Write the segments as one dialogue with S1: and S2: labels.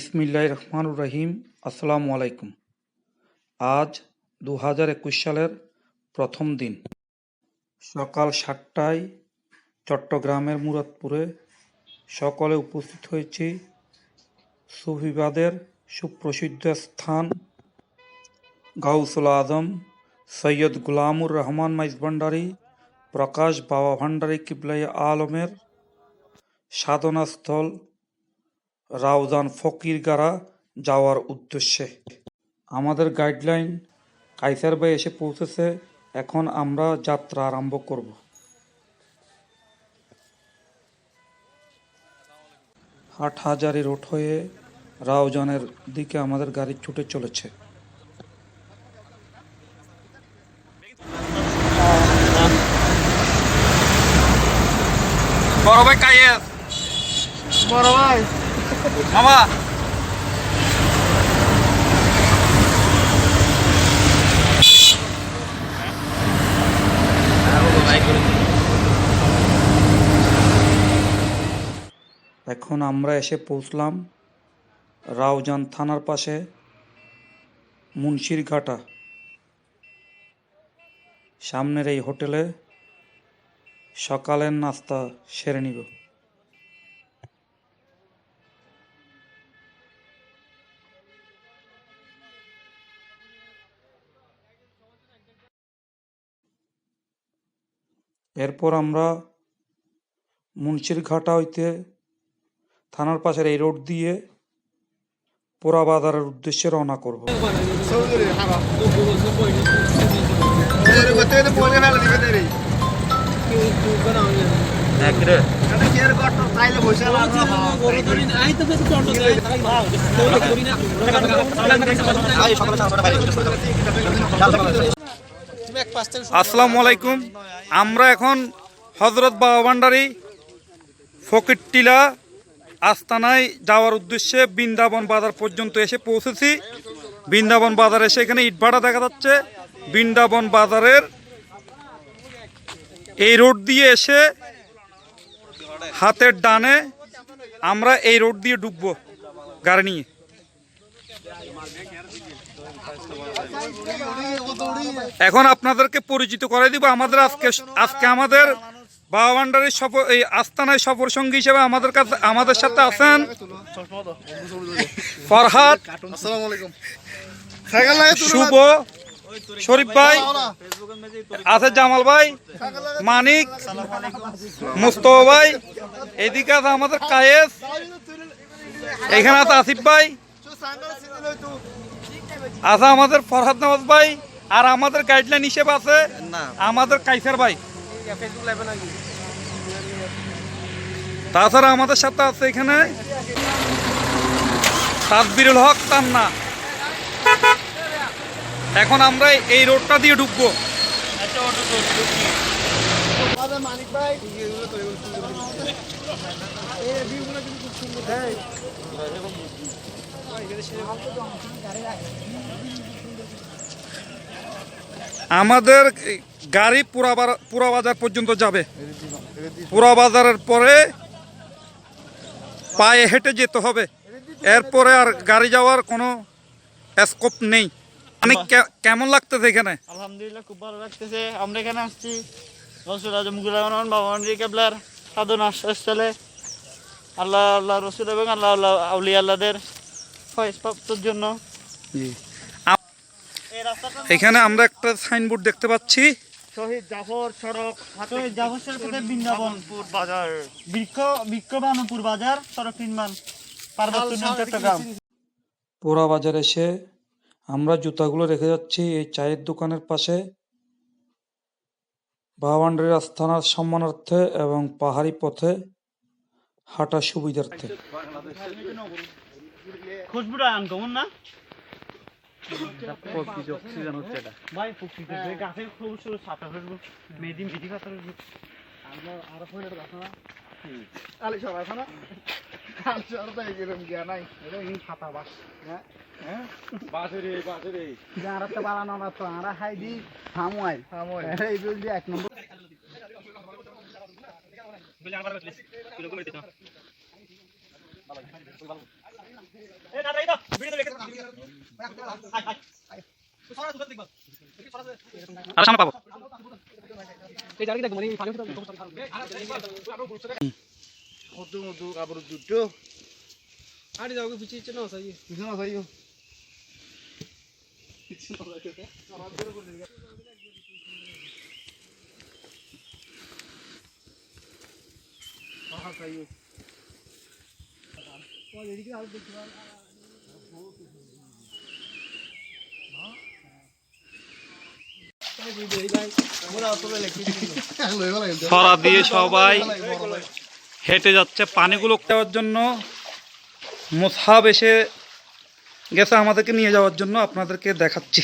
S1: বিসমিল্লাহ রহমানুর রহিম আসসালামু আলাইকুম আজ দু হাজার একুশ সালের প্রথম দিন। সকাল সাতটায় চট্টগ্রামের মুরাদপুরে সকলে উপস্থিত হয়েছি। সুফিবাদের সুপ্রসিদ্ধ স্থান গাউসুল আজম, সৈয়দ গুলামুর রহমান মাইজ ভান্ডারী, প্রকাশ বাবা ভান্ডারী কিবলাই আলমের সাধনাস্থল রাউজান ফকিরগাড়া যাওয়ার উদ্দেশ্যে। আমাদের গাইডলাইন কাইসার ভাই এসে পৌঁছেছে এখন আমরা যাত্রা আরম্ভ করব। হাট হাজারি রোড হয়ে রাউজানের দিকে আমাদের গাড়ি ছুটে চলেছে। বড় ভাই কায়েস
S2: বড় ভাই।
S1: এখন আমরা এসে পৌঁছলাম রাউজান থানার পাশে মুন্সির ঘাটা। সামনের এই হোটেলে সকালের নাস্তা সেরে নিব। এরপর আমরা মুন্সির ঘাটা হইতে থানার পাশের এই রোড দিয়ে পোড়া বাজারের উদ্দেশ্যে রওনা করব। আসসালামু আলাইকুম আমরা এখন হজরত বাবা ভান্ডারি ফকিরটিলা আস্তানায় যাওয়ার উদ্দেশ্যে বৃন্দাবন বাজার পর্যন্ত এসে পৌঁছেছি। বৃন্দাবন বাজার এসে এখানে ইটভাটা দেখা যাচ্ছে। বৃন্দাবন বাজারের এই রোড দিয়ে এসে হাতের ডানে আমরা এই রোড দিয়ে ডুববো গাড়ি নিয়ে। এখন আপনাদেরকে পরিচিত করে দিব, আমাদের আজকে আজকে আমাদের বাবা ভান্ডারের সফর এই আস্তানায় সফর সঙ্গী হিসেবে আমাদের কাছে আমাদের সাথে আছেন ফরহাদ, শুভ, শরীফ ভাই, আছে জামাল ভাই, মানিক, মুস্তফা ভাই, এদিকে আছে আমাদের কায়েস, এখানে আছে আসিফ ভাই। আছে আমাদের ফরহাদ নওয়াজ ভাই আর আমাদের গাইডলাইন হিসেবে আছে? আমাদের কাইসার ভাই। তাছাড়া আমাদের সাথে আছে এখানে তাজবিরুল হক তান্না। এখন আমরা এই রোডটা দিয়ে ঢুকবো।
S2: মানিক ভাই।
S1: আমাদের গাড়ি পুরা বাজার পর্যন্ত যাবে। পুরা বাজারের পরে পায়ে হেঁটে যেতে হবে। এরপরে আর গাড়ি যাওয়ার কোনো স্কোপ নেই। মানে কেমন লাগতেছে এখানে?
S3: আলহামদুলিল্লাহ, খুব ভালো লাগতেছে। আমরা এখানে আসছি রসুল আজম গুলাম বাবান্ডি কেবলার সাধন আশ্বাসস্থলে আল্লাহ আল্লাহ রসুল এবং আল্লাহ আল্লাহ আউলি আল্লাহদের ফয়েজ জন্য। রাস্তাটা
S1: এখানে আমরা একটা সাইনবোর্ড দেখতে পাচ্ছি।
S3: শহীদ জাফর সড়ক শহীদ জাফর সড়কের বৃন্দাবনপুর বাজার। বৃক্ষ বৃক্ষ বানুপুর বাজার সড়ক নির্মাণ পার্বত্য চট্টগ্রাম।
S1: পোড়া বাজার এসে আমরা জুতাগুলো রেখে যাচ্ছি এই চায়ের দোকানের পাশে। বাবান্ডারি আস্থানার সম্মানার্থে এবং পাহাড়ি পথে হাঁটা সুবিধার্থে।
S3: খুশবুটা আনকমন না? ভাই প্রকৃতি গাছের খুব সরু ছাতা খুশবু মেদি মেদি কথা খুশবু
S2: আরও ফোন এটা না। আলি সব আছে না? কাল সর তো এরকম গিয়া নাই। এটা ইন ছাতা বাস। হ্যাঁ? হ্যাঁ? বাসরে বাসরে যারা তো বালানো না তো আমরা হাই দি থামোই থামোই এই বলছি এক নম্বর।
S1: আর সামনে পাবো।
S2: মধু মধু কাপড় দুটো। পিছনে আসাইও
S1: ছড়া দিয়ে সবাই হেঁটে যাচ্ছে। পানিগুলো দেওয়ার জন্য মোসাব এসে গেছে আমাদেরকে নিয়ে যাওয়ার জন্য। আপনাদেরকে দেখাচ্ছি।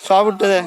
S3: সব উঠতে দেয়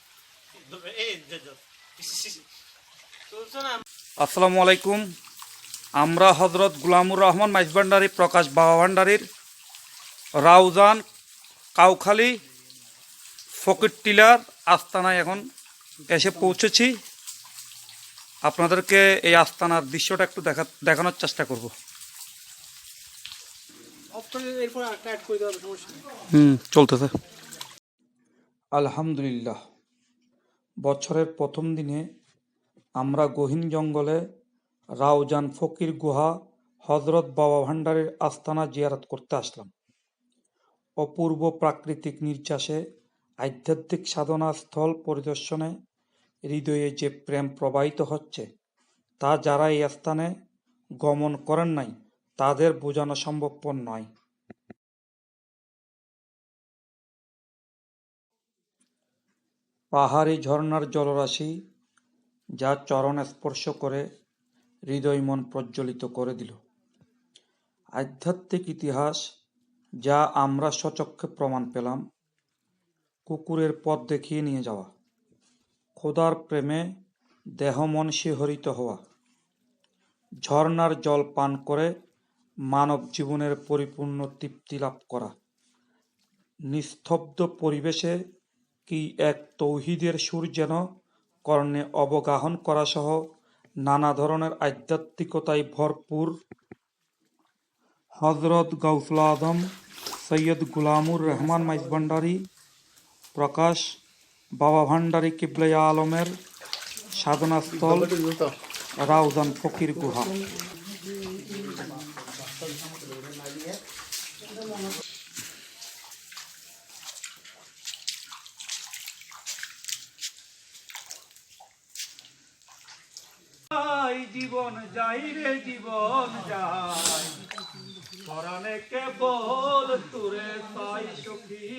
S1: আসসালামু আলাইকুম আমরা হজরত গুলামুর রহমান মাইজ ভান্ডারি প্রকাশ বাবা ভান্ডারির রাউজান কাউখালী ফকির টিলার আস্তানায় এখন এসে পৌঁছেছি। আপনাদেরকে এই আস্তানার দৃশ্যটা একটু দেখা দেখানোর চেষ্টা করব। হুম চলতেছে। আলহামদুলিল্লাহ। বছরের প্রথম দিনে আমরা গহীন জঙ্গলে রাউজান ফকির গুহা হজরত বাবা ভান্ডারের আস্তানা জিয়ারত করতে আসলাম। অপূর্ব প্রাকৃতিক নির্যাসে, আধ্যাত্মিক সাধনা স্থল পরিদর্শনে হৃদয়ে যে প্রেম প্রবাহিত হচ্ছে, তা যারা এই স্থানে গমন করেন নাই, তাদের বোঝানো সম্ভবপর নয়। পাহাড়ি ঝর্ণার জলরাশি, যা চরণ স্পর্শ করে হৃদয় মন প্রজ্বলিত করে দিল। আধ্যাত্মিক ইতিহাস, যা আমরা সচক্ষে প্রমাণ পেলাম, কুকুরের পথ দেখিয়ে নিয়ে যাওয়া, খোদার প্রেমে দেহ মন শিহরিত হওয়া, ঝর্ণার জল পান করে মানব জীবনের পরিপূর্ণ তৃপ্তি লাভ করা, নিস্তব্ধ পরিবেশে কি এক তৌহিদের সুর যেন কর্ণে অবগাহন করা সহ নানা ধরনের আধ্যাত্মিকতায় ভরপুর? হজরত গৌসুল আদম সৈয়দ গুলামুর রহমান মাইজ ভান্ডারী প্রকাশ, বাবা ভান্ডারী কিবলাইয়া আলমের সাধনাস্থল, রাউজান ফকির গুহা। জীবন যাই রে, জীবন যাই। পরাণে কেবল তুরে সাই সখী।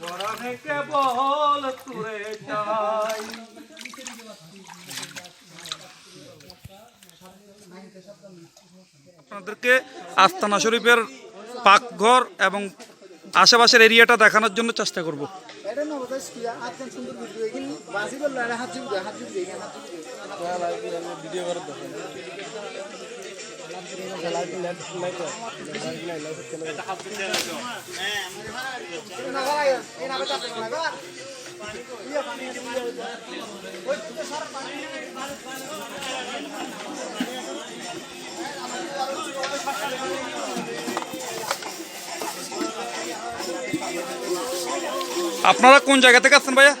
S1: পরাণে কেবল তুরে যাই আপনাদেরকে আস্তানা শরীফের পাকঘর এবং আশেপাশের এরিয়াটা দেখানোর জন্য চেষ্টা করব।
S2: বোধহয় স্কুলে আজকে সুন্দর ভিডিও এখানে বাসি করলে আরে হাত জুড়ে হাত জুড়ে এখানে হাত জুড়ে ভিডিও করে
S1: আপনারা কোন জায়গা থেকে আসছেন ভাইয়া?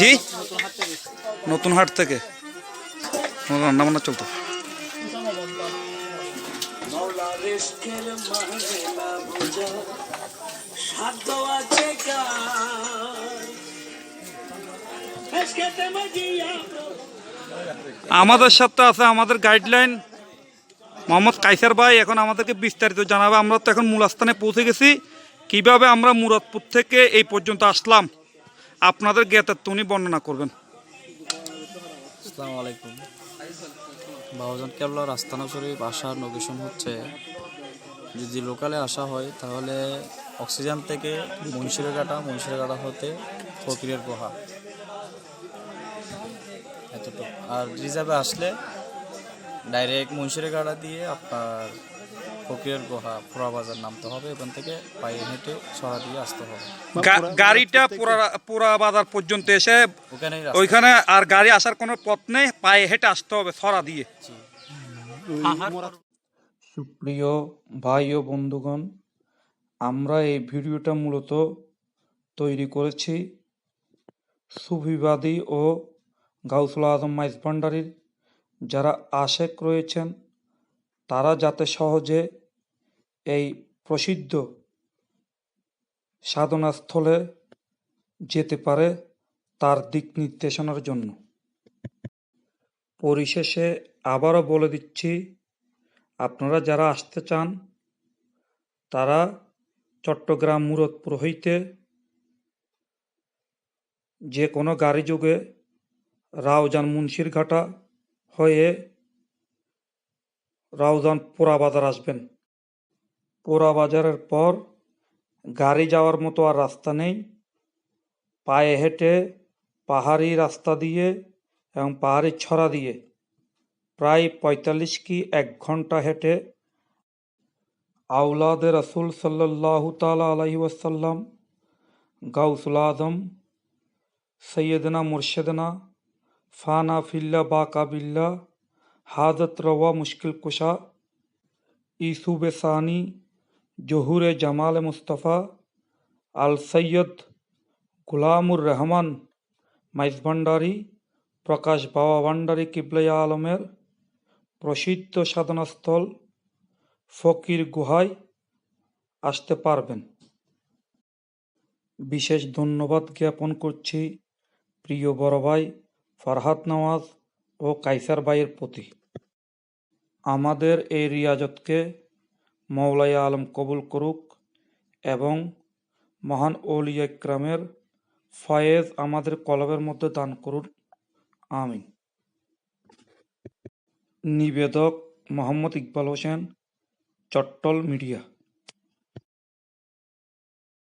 S1: জি? নতুন হাট থেকে। রান্না বান্না চলতো? আমাদের সাথে আছে আমাদের গাইডলাইন মোহাম্মদ কাইসার ভাই। এখন আমাদেরকে বিস্তারিত জানাবে। আমরা তো এখন মূল স্থানে পৌঁছে গেছি। কীভাবে আমরা মুরাদপুর থেকে এই পর্যন্ত আসলাম? আপনাদের জ্ঞাতের উনি বর্ণনা করবেন।
S4: আসসালামু কেবলার আস্তানা শরীফ আসার লোকেশন হচ্ছে, যদি লোকালে আসা হয়, তাহলে অক্সিজেন থেকে মুন্সিরঘাটা মুন্সিরঘাটা হতে ফকিরের গুহা। এতটুকু। আর রিজার্ভে আসলে ডাইরেক্ট মুন্সিরঘাটা দিয়ে আপনার ফকিরের গুহা পুরা বাজার নামতে হবে ওখান থেকে পায়ে হেঁটে ছড়া দিয়ে আসতে হবে।
S1: গা- গাড়িটা পুরা পুরা বাজার পর্যন্ত এসে ওইখানে আর গাড়ি আসার কোনো পথ নেই পায়ে হেঁটে আসতে হবে ছড়া দিয়ে। সুপ্রিয় ভাই ও বন্ধুগণ আমরা এই ভিডিওটা মূলত তৈরি করেছি সুফিবাদী ও গাউসুল আজম মাইজ ভান্ডারির। যারা আশেক রয়েছেন তারা যাতে সহজে এই প্রসিদ্ধ সাধনাস্থলে যেতে পারে তার দিক নির্দেশনার জন্য। পরিশেষে আবারও বলে দিচ্ছি, আপনারা যারা আসতে চান, তারা চট্টগ্রাম মুরদপুর হইতে যে কোনো গাড়ি যোগে রাউজান মুন্সিরঘাটা হয়ে রাউজান পোড়া বাজার আসবেন। পোড়া বাজারের পর গাড়ি যাওয়ার মতো আর রাস্তা নেই। পায়ে হেঁটে পাহাড়ি রাস্তা দিয়ে এবং পাহাড়ি ছড়া দিয়ে প্রায় পঁয়তাল্লিশ কি এক ঘণ্টা হেঁটে আউলাদে রসুল সাল্লাল্লাহু তালা আলহি ওয়াসাল্লাম, গাউসুল আজম, সৈয়দনা মুর্শেদনা, ফানা ফিল্লা বা বিল্লা হাজত রওয়া মুশকিল কুশা, ইসুবে সানি, জহুরে জামাল মুস্তফা, আল সৈয়দ গুলামুর রহমান, মাইজ ভান্ডারী, প্রকাশ বাবা ভান্ডারী কিবলাইয়া আলমের প্রসিদ্ধ সাধনাস্থল ফকির গুহায় আসতে পারবেন। বিশেষ ধন্যবাদ জ্ঞাপন করছি প্রিয় বড় ভাই ফরহাদ নওয়াজ। ও কাইসার ভাইয়ের প্রতি। আমাদের এই রিয়াজতকে মৌলাইয়া আলম কবুল করুক এবং মহান ওলিয়া ইকরামের ফয়েজ আমাদের কলবের মধ্যে দান করুন। আমিন। নিবেদক মোহাম্মদ ইকবাল হোসেন, চট্টল মিডিয়া।